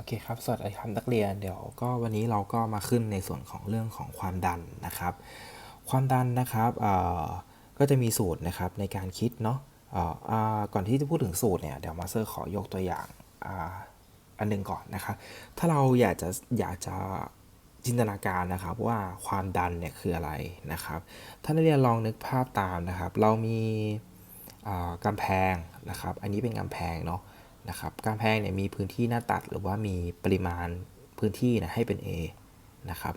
โอเคครับ สวัสดีครับนักเรียน เดี๋ยวก็วันนี้เราก็มาขึ้นในส่วนของเรื่องของความดันนะครับ ความดันนะครับก็จะมีสูตรนะครับในการคิดเนาะก่อนที่จะพูดถึงสูตรเนี่ย เดี๋ยวมาเตอร์ขอยกตัวอย่างออันหนึ่งก่อนนะครับ ถ้าเราอยากจะอยากจะจินตนาการนะครับว่าความดันเนี่ยคืออะไรนะครับ ถ้านักเรียนลองนึกภาพตามนะครับ เรามีกำแพงนะครับ อันนี้เป็นกำแพงเนาะ นะครับกำแพงเนี่ยมีพื้นที่หน้าตัดหรือว่ามีปริมาณพื้นที่นะให้เป็น A นะครับ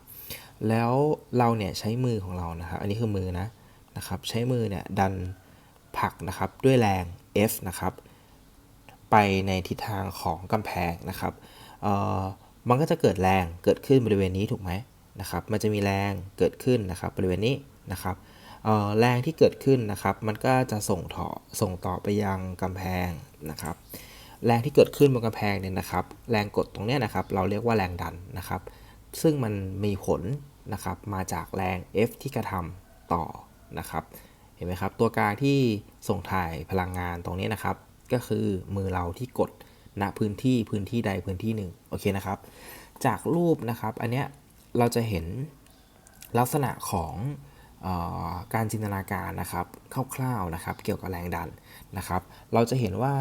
แล้วเราเนี่ยใช้มือของเรานะครับ อันนี้คือมือนะนะครับใช้มือเนี่ยดันผักนะครับด้วยแรง F นะครับไปในทิศทางของกำแพงนะครับเอ่อมันก็จะเกิดแรงเกิดขึ้นบริเวณนี้ถูกไหมนะครับมันจะมีแรงเกิดขึ้นนะครับบริเวณนี้นะครับเอ่อแรงที่เกิดขึ้นนะครับ มันก็จะส่งต่อส่งต่อไปยังกำแพงนะครับ แรงที่เกิดขึ้นบนกำแพงเนี่ยนะครับ แรงกดตรงเนี้ยนะครับ เราเรียกว่าแรงดันนะครับ ซึ่งมันมีผลนะครับมาจากแรง F ที่กระทำต่อนะครับ เห็นไหมครับ ตัวกลางที่ส่งถ่ายพลังงานตรงนี้นะครับ ก็คือมือเราที่กดณพื้นที่พื้นที่ใดพื้นที่หนึ่งโอเคนะครับ จากรูปนะครับ อันเนี้ยเราจะเห็นลักษณะของ การจินตนาการนะครับคร่าวๆนะครับเกี่ยวกับแรงดันนะครับ เราจะเห็นว่า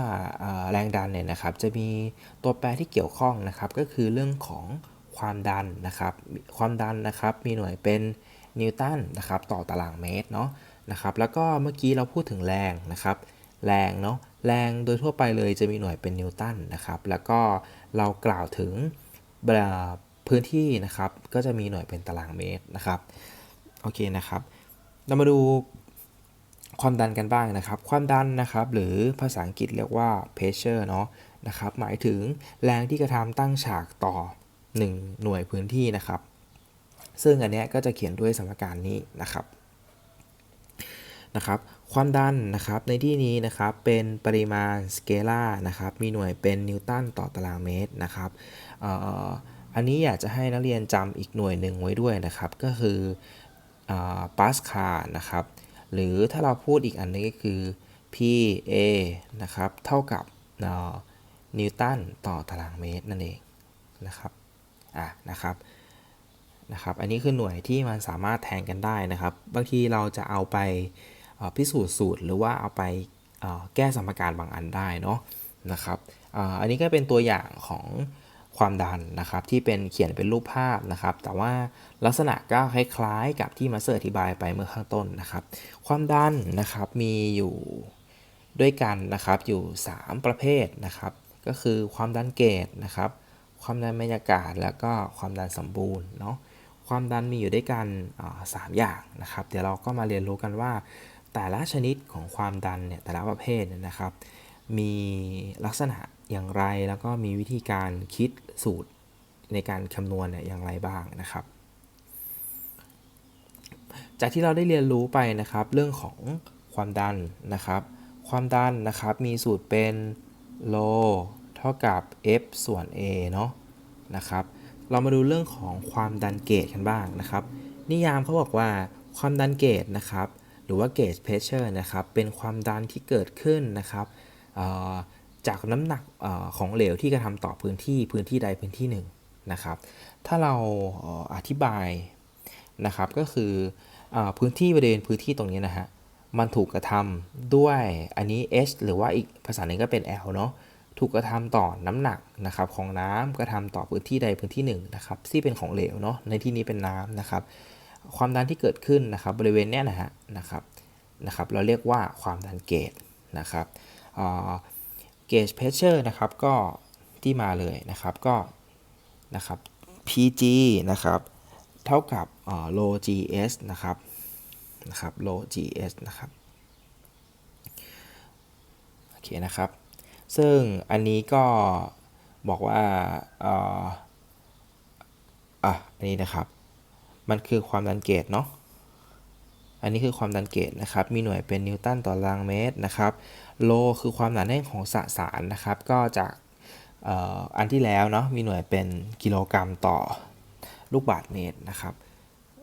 แรงดันเนี่ยนะครับจะมีตัวแปรที่เกี่ยวข้องนะครับ ก็คือเรื่องของความดันนะครับความดันนะครับมีหน่วยเป็นนิวตันนะครับต่อตารางเมตรเนาะนะครับแล้วก็เมื่อกี้เราพูดถึงแรงนะครับแรงเนาะแรงโดยทั่วไปเลยจะมีหน่วยเป็นนิวตันนะครับแล้วก็เรากล่าวถึงพื้นที่นะครับก็จะมีหน่วยเป็นตารางเมตรนะครับโอเคนะครับ เรามาดูความดันกันบ้างนะครับ ความดันนะครับ หรือภาษาอังกฤษเรียกว่า pressure เนาะนะครับ หมายถึงแรงที่กระทำตั้งฉากต่อ 1 หน่วยพื้นที่นะครับ ซึ่งอันนี้ก็จะเขียนด้วยสมการนี้นะครับนะครับ ความดันนะครับในที่นี้นะครับเป็นปริมาณสเกลาร์นะครับมีหน่วยเป็นนิวตันต่อตารางเมตรนะครับอออันนี้อยากจะให้นักเรียนจำอีกหน่วยหนึ่งไว้ด้วยนะครับ ก็คือ ปาสคานะครับ หรือถ้าเราพูดอีกอันนึงก็คือ PA นะครับ เท่ากับนิวตันต่อตารางเมตรนั่นเองนะครับอะนะครับนะครับ อันนี้คือหน่วยที่มันสามารถแทนกันได้นะครับ บางทีเราจะเอาไปพิสูจน์สูตรหรือว่าเอาไปแก้สมการบางอันได้เนาะนะครับ อันนี้ก็เป็นตัวอย่างของ ความดันนะครับที่เป็นเขียนเป็นรูปภาพนะครับ แต่ว่าลักษณะก็คล้ายๆกับที่มาสเตอร์อธิบายไปเมื่อข้างต้นนะครับ ความดันนะครับมีอยู่ด้วยกันนะครับอยู่ 3 ประเภทนะครับ ก็คือความดันเกจนะครับ ความดันบรรยากาศแล้วก็ความดันสมบูรณ์เนาะความดันมีอยู่ด้วยกันสามอย่างนะครับ เดี๋ยวเราก็มาเรียนรู้กันว่า แต่ละชนิดของความดันเนี่ยแต่ละประเภทเนี่ยนะครับ มีลักษณะ อย่างไรแล้วก็มีวิธีการคิดสูตรในการคำนวณเนี่ยอย่างไรบ้างนะครับ จากที่เราได้เรียนรู้ไปนะครับ เรื่องของความดันนะครับ ความดันนะครับมีสูตรเป็นโลเท่ากับ F ส่วน A เนาะนะครับ เรามาดูเรื่องของความดันเกจกันบ้างนะครับ นิยามเขาบอกว่าความดันเกจนะครับ หรือว่าเกจเพรสเชอร์นะครับ เป็นความดันที่เกิดขึ้นนะครับ จากน้ำหนักอของเหลวที่กระทำต่อพื้นที่พื้นที่ใดพื้นที่หนึ่งนะครับ ถ้าเราอธิบายนะครับก็คืออพื้นที่บริเวณพื้นที่ตรงนี้นะฮะมันถูกกระทำด้วยอันนี้ H หรือว่าอีกภาษาหนึ่งก็เป็น L เนาะถูกกระทำต่อน้ำหนักนะครับของน้ำกระทำต่อพื้นที่ใดพื้นที่หนึ่งนะครับที่เป็นของเหลวเนาะในที่นี้เป็นน้ำนะครับ ความดันที่เกิดขึ้นนะครับบริเวณเนี้ยนะฮะนะครับนะครับ เราเรียกว่าความดันเกจนะครับ เกจเพรสเชอร์นะครับก็ที่มาเลยนะครับก็นะครับ PG นะครับเท่ากับโล GS นะครับนะครับ low gs นะครับโอเคนะครับ ซึ่งอันนี้ก็บอกว่าอ่ออะอันนี้นะครับ มันคือความดันเกจเนาะ อันนี้คือความดันเกจนะครับ มีหน่วยเป็นนิวตันต่อตารางเมตรนะครับโลคือความหนาแน่นของสสารนะครับ ก็จากอ,อันที่แล้วเนาะมีหน่วยเป็นกิโลกรัมต่อลูกบาศก์เมตรนะครับ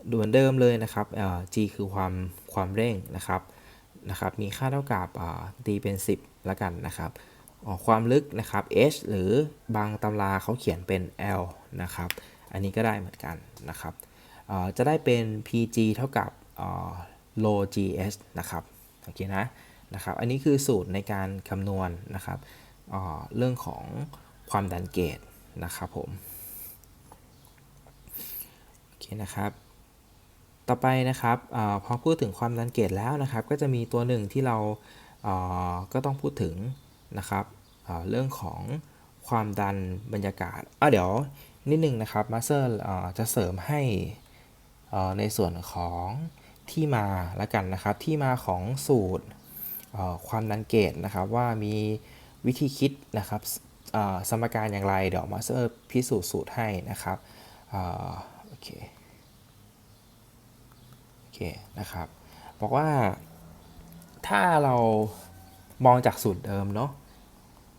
ดูเหมือนเดิมเลยนะครับ g คือความความเร่งนะครับนะครับ มีค่าเท่ากับตีเป็น 10ล้วกันนะครับความลึกนะครับ h หรือบางตำราเขาเขียนเป็น l นะครับ อันนี้ก็ได้เหมือนกันนะครับจะได้เป็น pg เท่ากับ low gs นะครับโอเคนะนะครับอันนี้คือสูตรในการคำนวณนะครับเเรื่องของความดันเกตนะครับผมโอเคนะครับต่อไปนะครับอพอพูดถึงความดันเกตแล้วนะครับ ก็จะมีตัวหนึ่งที่เราอ่าก็ต้องพูดถึงนะครับเรื่องของความดันบรรยากาศอะเดี๋ยวนิดนึงนะครับมาสเตอร์จะเสริมให้ในส่วนของ ที่มาละกันนะครับ ที่มาของสูตรความดันเกตนะครับ ว่ามีวิธีคิดนะครับสมการอย่างไรเดี๋ยวมาสเตอร์พิสูจน์สูตรให้นะครับอโอเคโอเคนะครับบอกว่าถ้าเรามองจากสูตรเดิมเนาะ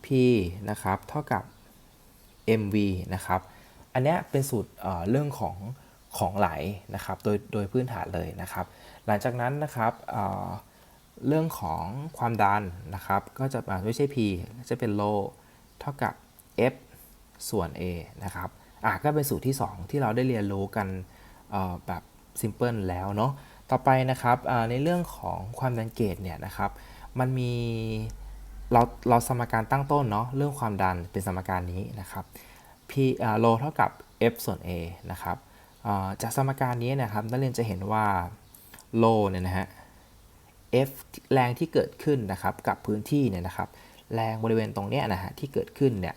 P นะครับเท่ากับ mv นะครับ อันนี้เป็นสูตรเรื่องของ ของไหลนะครับโดยโดยพื้นฐานเลยนะครับ หลังจากนั้นนะครับเเรื่องของความดันนะครับก็จะอ่าไม่ใช่ P จะเป็น low เท่ากับ F ส่วน A นะครับอะก็เป็นสูตรที่ 2 ที่เราได้เรียนรู้กันแบบ simple แล้วเนาะต่อไปนะครับในเรื่องของความดันเกตเนี่ยนะครับมันมีเราเราสมการตั้งต้นเนาะเรื่องความดันเป็นสมการนี้นะครับ P อ่า low เท่ากับ F ส่วน A นะครับ จากสมการนี้นะครับนักเรียนจะเห็นว่า low เนี่ยนะฮะ F แรงที่เกิดขึ้นนะครับกับพื้นที่เนี่ยนะครับ แรงบริเวณตรงเนี้ยนะฮะที่เกิดขึ้นเนี่ย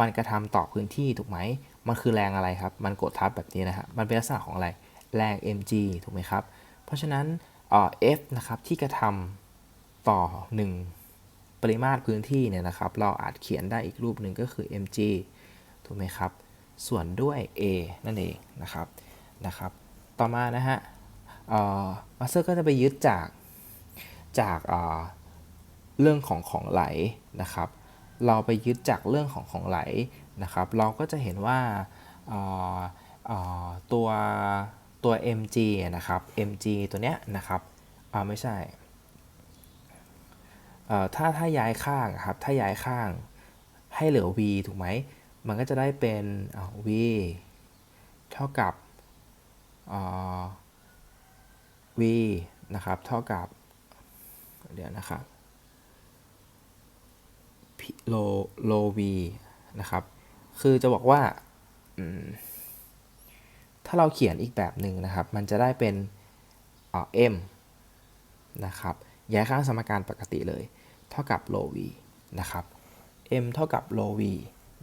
มันกระทำต่อพื้นที่ถูกไหม มันคือแรงอะไรครับ มันกดทับแบบนี้นะฮะ มันเป็นลักษณะของอะไร แรง mg ถูกไหมครับ เพราะฉะนั้นเอ่อ F นะครับที่กระทำต่อ 1 ปริมาตรพื้นที่เนี่ยนะครับ เราอาจเขียนได้อีกรูปหนึ่งก็คือ mg ถูกไหมครับ ส่วนด้วย a นั่นเองนะครับนะครับ ต่อมานะฮะมาสเตอร์ก็จะไปยึดจากจากเอ่อเรื่องของของไหลนะครับ เราไปยึดจากเรื่องของของไหลนะครับ เราก็จะเห็นว่าตัวตัว mg นะครับ mg ตัวเนี้ยนะครับไม่ใช่ถ้าถ้าย้ายข้างอะครับ ถ้าย้ายข้างให้เหลือ v ถูกไหม มันก็จะได้เป็นอ่า v เท่ากับอ่า v นะครับเท่ากับเดี๋ยวนะครับโลโล v นะครับ คือจะบอกว่าถ้าเราเขียนอีกแบบหนึ่งนะครับ มันจะได้เป็นเอ่อ m นะครับ ย้ายข้างสมการปกติเลย เท่ากับโล v นะครับ m เท่ากับโล v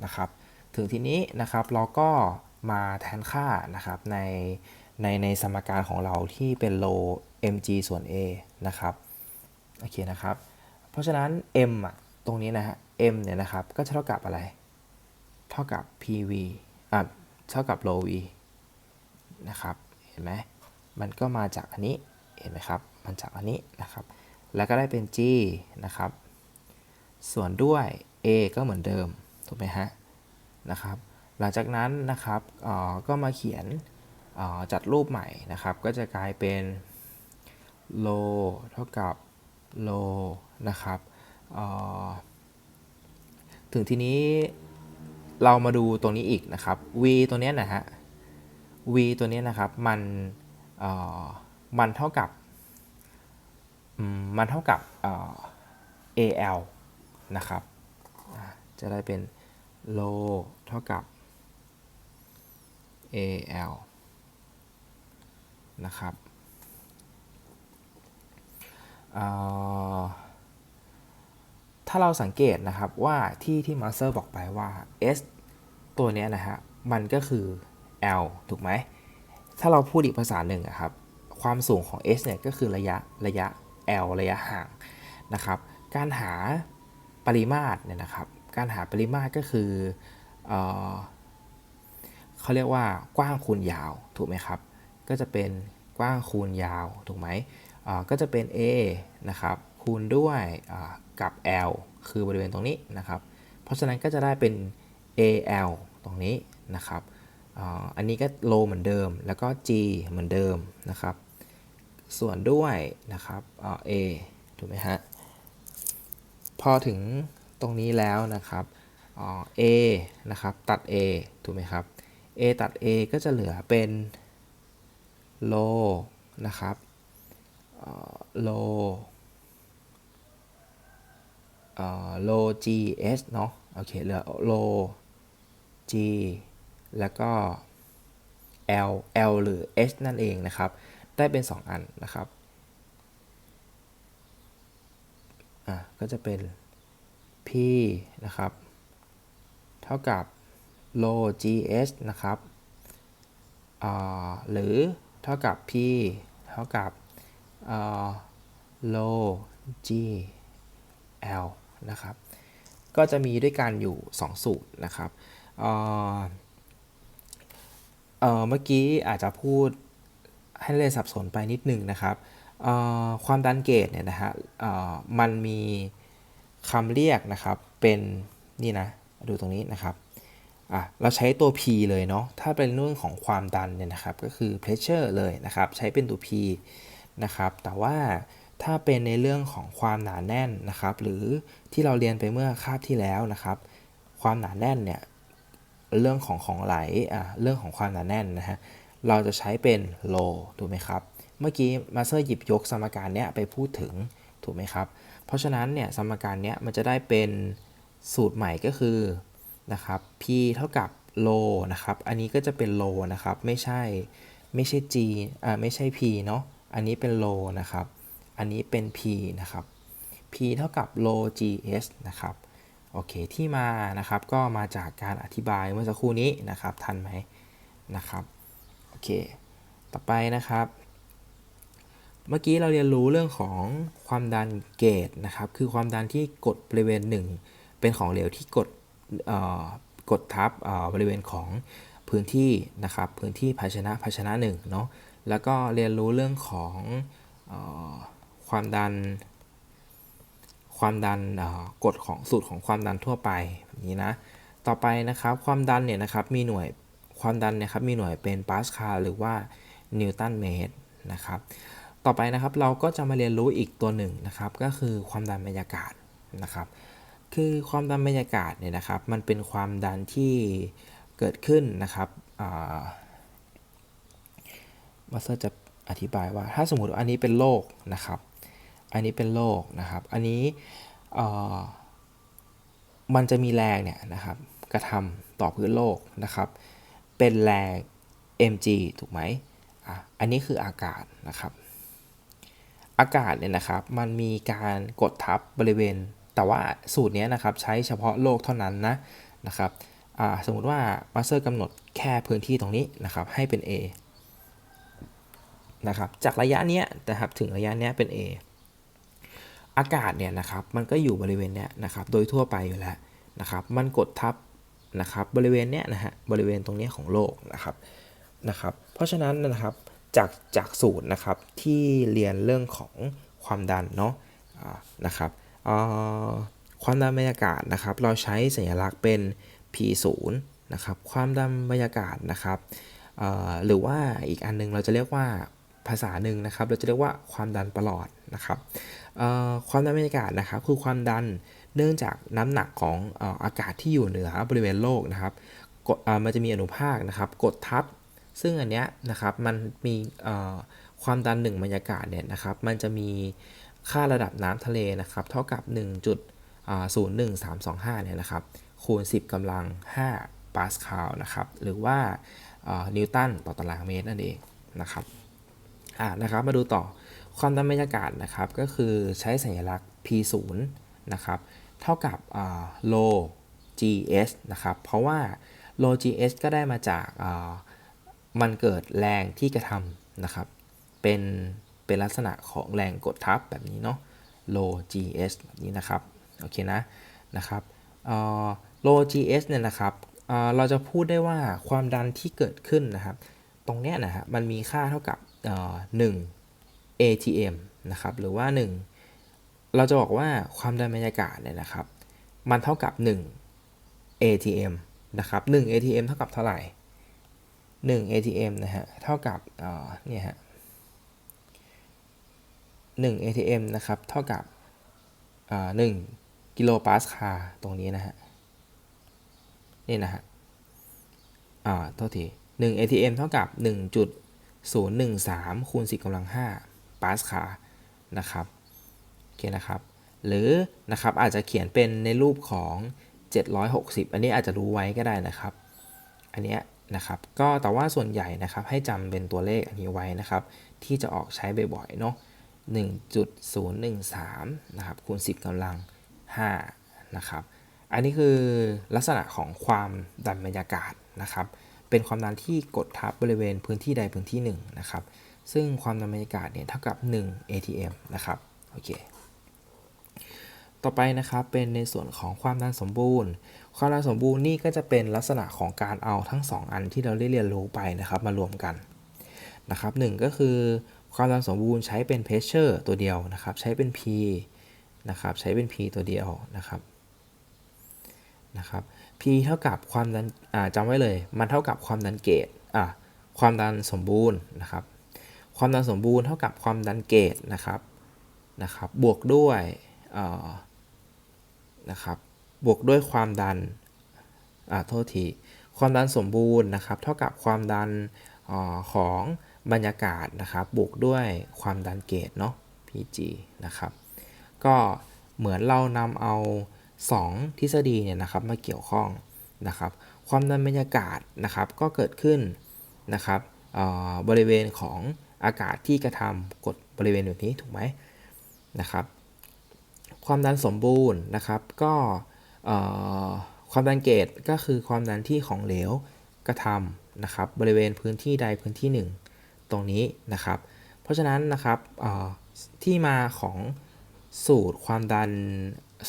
นะครับ ถึงทีนี้นะครับเราก็มาแทนค่านะครับในในในสมการของเราที่เป็นโล mg ส่วน a นะครับโอเคนะครับ เพราะฉะนั้น m อะตรงนี้นะฮะ m เนี่ยนะครับก็จะเท่ากับอะไร เท่ากับ pv อะเท่ากับ rho v นะครับเห็นไหมมันก็มาจากอันนี้เห็นไหมครับมันจากอันนี้นะครับ แล้วก็ได้เป็น g นะครับ ส่วนด้วย a ก็เหมือนเดิมถูกไหมฮะ นะครับ หลังจากนั้นนะครับก็มาเขียนจัดรูปใหม่นะครับ ก็จะกลายเป็นโลเท่ากับโลนะครับถึงทีนี้เรามาดูตรงนี้อีกนะครับ v ตัวเนี้ยนะฮะ v ตัวเนี้ยนะครับมันมันเท่ากับมันเท่ากับเอ่อ al นะครับ จะได้เป็นโล เท่ากับ al นะครับถ้าเราสังเกตนะครับว่าที่ที่มาสเตอร์บอกไปว่า S ตัวนี้นะฮะ มันก็คือ L ถูกไหม ถ้าเราพูดอีกภาษาหนึ่งอะครับ ความสูงของ S เนี่ยก็คือระยะระยะ L ระยะห่างนะครับ การหาปริมาตรเนี่ยนะครับ การหาปริมาตรก็คือ เเขาเรียกว่ากว้างคูณยาวถูกไหมครับ ก็จะเป็นกว้างคูณยาวถูกไหมก็จะเป็น A นะครับคูณด้วยกับ L คือบริเวณตรงนี้นะครับ เพราะฉะนั้นก็จะได้เป็น AL ตรงนี้นะครับอันนี้ก็โลเหมือนเดิม แล้วก็ G เหมือนเดิมนะครับ ส่วนด้วยนะครับอ่า A ถูกไหมฮะ พอถึงตรงนี้แล้วนะครับ A นะครับตัด A ถูกไหมครับ A ตัด A ก็จะเหลือเป็น low นะครับอ่า low อ่า low G S เนาะโอเคเหลือ low G แล้วก็ L L หรือ H นั่นเองนะครับ ได้เป็น 2 อันนะครับอะก็จะเป็น P นะครับ เท่ากับ low GH นะครับหรือเท่ากับ P เท่ากับ low GL นะครับ ก็จะมีด้วยกันอยู่ 2 สูตรนะครับเเเมื่อกี้อาจจะพูดให้เลยนสับสนไปนิดนึงนะครับความดันเกตเนี่ยนะฮะมันมีคำเรียกนะครับเป็นนี่นะ ดูตรงนี้นะครับอะเราใช้ตัว P เลยเนาะถ้าเป็นเรื่องของความดันเนี่ยนะครับก็คือ pressure เลยนะครับใช้เป็นตัว P นะครับแต่ว่าถ้าเป็นในเรื่องของความหนาแน่นนะครับหรือที่เราเรียนไปเมื่อคาบที่แล้วนะครับ ความหนาแน่นเนี่ยเรื่องของของไหลอะเรื่องของความหนาแน่นนะฮะเราจะใช้เป็น low ถูกไหมครับ เมื่อกี้มาสเตอร์หยิบยกสมการเนี้ยไปพูดถึงถูกไหมครับ เพราะฉะนั้นเนี่ยสมการเนี้ยมันจะได้เป็น สูตรใหม่ก็คือนะครับ p เท่ากับ lo นะครับ อันนี้ก็จะเป็น lo นะครับ ไม่ใช่ไม่ใช่ g อ่าไม่ใช่ p เนาะ อันนี้เป็น lo นะครับ อันนี้เป็น p นะครับ p เท่ากับ lo gs นะครับ โอเค ที่มานะครับ ก็มาจากการอธิบายเมื่อสักครู่นี้นะครับ ทันไหมนะครับ โอเค ต่อไปนะครับ เมื่อกี้เราเรียนรู้เรื่องของความดันเกจนะครับ คือความดันที่กดบริเวณหนึ่ง เป็นของเหลวที่กดกดทับบริเวณของพื้นที่นะครับพื้นที่ภาชนะภาชนะหนึ่งเนาะแล้วก็เรียนรู้เรื่องของอความดัน ความดันกฎของสูตรของความดันทั่วไปแบบนี้นะต่อไปนะครับความดันเนี่ยนะครับมีหน่วยความดันนี่ยครับมีหน่วยเป็นปาสคาลหรือว่านิวตันเมตรนะครับต่อไปนะครับเราก็จะมาเรียนรู้อีกตัวหนึ่งนะครับ ก็คือความดันบรรยากาศนะครับ คือความดันบรรยากาศเนี่ยนะครับ มันเป็นความดันที่เกิดขึ้นนะครับมาสเตอร์จะอธิบายว่า ถ้าสมมติอันนี้เป็นโลกนะครับ อันนี้เป็นโลกนะครับ อันนี้มันจะมีแรงเนี่ยนะครับ กระทำต่อพื้นโลกนะครับ เป็นแรง mg ถูกไหมอะอันนี้คืออากาศนะครับ อากาศเนี่ยนะครับ มันมีการกดทับบริเวณ แต่ว่าสูตรนี้นะครับใช้เฉพาะโลกเท่านั้นนะนะครับสมมติว่ามาสเตอร์กำหนดแค่พื้นที่ตรงนี้นะครับให้เป็น A นะครับจากระยะเนี้ยนะครับถึงระยะเนี้ยเป็น A อากาศเนี่ยนะครับมันก็อยู่บริเวณเนี้ยนะครับโดยทั่วไปอยู่แล้วนะครับมันกดทับนะครับบริเวณเนี้ยนะฮะบริเวณตรงนี้ของโลกนะครับนะครับเพราะฉะนั้นนะครับจากจากสูตรนะครับที่เรียนเรื่องของความดันเนาะะนะครับ ความดันบรรยากาศนะครับ เราใช้สัญลักษณ์เป็น P0 นะครับ ความดันบรรยากาศนะครับหรือว่าอีกอันนึงเราจะเรียกว่าภาษาหนึ่งนะครับ เราจะเรียกว่าความดันประหลอดนะครับความดันบรรยากาศนะครับ คือความดันเนื่องจากน้ำหนักของอากาศที่อยู่เหนือบริเวณโลกนะครับมันจะมีอนุภาคนะครับ กดทับ ซึ่งอันเนี้ยนะครับมันมีความดันหนึ่งบรรยากาศเนี่ยนะครับ มันจะมี ค่าระดับน้ำทะเลนะครับเท่ากับ 1.01325เนี่ยนะครับคูณ 10กำลัง 5 ปาสคาลนะครับหรือว่านิวตันต่อตารางเมตรนั่นเองนะครับอ่านะครับมาดูต่อความดันบรรยากาศนะครับก็คือใช้สัญลักษณ์ P0 นะครับเท่ากับ low gs นะครับเพราะว่า low gs ก็ได้มาจากมันเกิดแรงที่กระทำนะครับเป็น เป็นลักษณะของแรงกดทับแบบนี้เนาะ low gs แบบนี้นะครับ โอเคนะ นะครับ low gs เนี่ยนะครับเราจะพูดได้ว่าความดันที่เกิดขึ้นนะครับ ตรงเนี้ยนะฮะมันมีค่าเท่ากับ1 atm นะครับ หรือว่า 1 เราจะบอกว่าความดันบรรยากาศเนี่ยนะครับ มันเท่ากับ 1 atm นะครับ 1 atm เท่ากับเท่าไหร่ 1 atm นะฮะ เท่ากับเนี่ยฮะ 1 atm นะครับ เท่ากับ1กิโลปาสคาลตรงนี้นะฮะ นี่นะฮะ อ่าโทษที1 ATM เท่ากับ 1.013คูณ10กำลัง5ปาสคาลนะครับโอเคนะครับ หรือนะครับอาจจะเขียนเป็นในรูปของ 760 อันนี้อาจจะรู้ไว้ก็ได้นะครับ อันเนี้ยนะครับ ก็แต่ว่าส่วนใหญ่นะครับให้จำเป็นตัวเลขอันนี้ไว้นะครับ ที่จะออกใช้บ่อยๆเนาะ 1.013 นะครับ คูณ 10กำลัง 5 นะครับ อันนี้คือลักษณะของความดันบรรยากาศนะครับ เป็นความดันที่กดทับบริเวณพื้นที่ใดพื้นที่หนึ่งนะครับ ซึ่งความดันบรรยากาศเนี่ยเท่ากับ 1 ATM นะครับ โอเค ต่อไปนะครับเป็นในส่วนของความดันสมบูรณ์ ความดันสมบูรณ์นี่ก็จะเป็นลักษณะของการเอาทั้ง 2 อันที่เราได้เรียนรู้ไปนะครับมารวมกันนะครับหนึ่งก็คือ ความดันสมบูรณ์ใช้เป็นเพชเชอร์ตัวเดียวนะครับ ใช้เป็น P นะครับใช้เป็น P ตัวเดียวนะครับนะครับ P เท่ากับความดันจำไว้เลย มันเท่ากับความดันเกตอะความดันสมบูรณ์นะครับ ความดันสมบูรณ์เท่ากับความดันเกตนะครับนะครับ บวกด้วยนะครับ บวกด้วยความดันอ่าโทษที ความดันสมบูรณ์นะครับ เท่ากับความดันอของ บรรยากาศนะครับบวกด้วยความดันเกตเนาะ Pg นะครับ ก็เหมือนเรานำเอา 2 ทฤษฎีเนี่ยนะครับมาเกี่ยวข้องนะครับ ความดันบรรยากาศนะครับก็เกิดขึ้นนะครับบริเวณของอากาศที่กระทำกดบริเวณแบบนี้ถูกไหมนะครับ ความดันสมบูรณ์นะครับก็ความดันเกตก็คือความดันที่ของเหลวกระทำนะครับบริเวณพื้นที่ใดพื้นที่หนึ่ง ตรงนี้นะครับ เพราะฉะนั้นนะครับที่มาของสูตรความดัน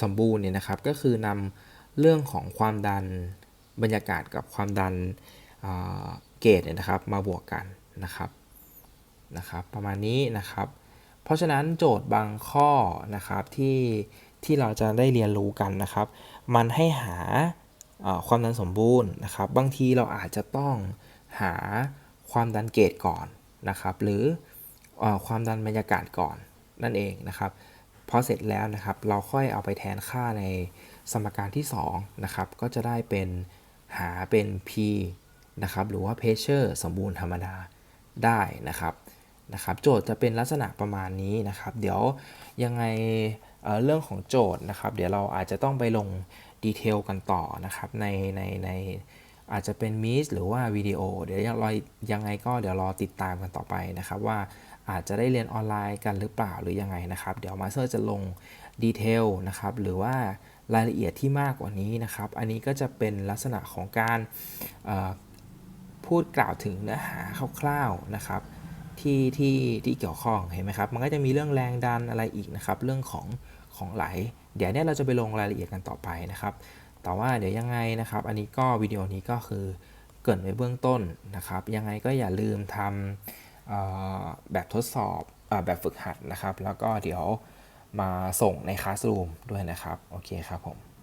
สมบูรณ์เนี่ยนะครับ ก็คือนำเรื่องของความดันบรรยากาศกับความดันเกตเนี่ยนะครับมาบวกกันนะครับนะครับ ประมาณนี้นะครับ เพราะฉะนั้นโจทย์บางข้อนะครับที่ที่เราจะได้เรียนรู้กันนะครับ มันให้หาความดันสมบูรณ์นะครับ บางทีเราอาจจะต้องหาความดันเกตก่อน นะครับหรืออความดันบรรยากาศก่อนนั่นเองนะครับพอเสร็จแล้วนะครับเราค่อยเอาไปแทนค่าในสมการที่2นะครับก็จะได้เป็นหาเป็น P นะครับหรือว่า pressure สมบูรณ์ธรรมดาได้นะครับนะครับโจทย์จะเป็นลักษณะประมาณนี้นะครับ เดี๋ยวยังไงเเรื่องของโจทย์นะครับ เดี๋ยวเราอาจจะต้องไปลงดีเทลกันต่อนะครับในในใน อาจจะเป็นมีสหรือว่าวิดีโอ เดี๋ยวยังรอยังไงก็เดี๋ยวรอติดตามกันต่อไปนะครับ ว่าอาจจะได้เรียนออนไลน์กันหรือเปล่าหรือยังไงนะครับ เดี๋ยวมาสเตอร์จะลงดีเทลนะครับหรือว่ารายละเอียดที่มากกว่านี้นะครับ อันนี้ก็จะเป็นลักษณะของการพูดกล่าวถึงเนื้อหาคร่าวๆนะครับที่ที่ที่เกี่ยวข้องเห็นไหมครับ มันก็จะมีเรื่องแรงดันอะไรอีกนะครับ เรื่องของของไหล เดี๋ยวเนี่ยเราจะไปลงรายละเอียดกันต่อไปนะครับ แต่ว่าเดี๋ยวยังไงนะครับ อันนี้ก็วิดีโอนี้ก็คือเกิดไว้เบื้องต้นนะครับ ยังไงก็อย่าลืมทำแบบทดสอบอแบบฝึกหัดนะครับ แล้วก็เดี๋ยวมาส่งในคลาสรูมด้วยนะครับ โอเคครับผม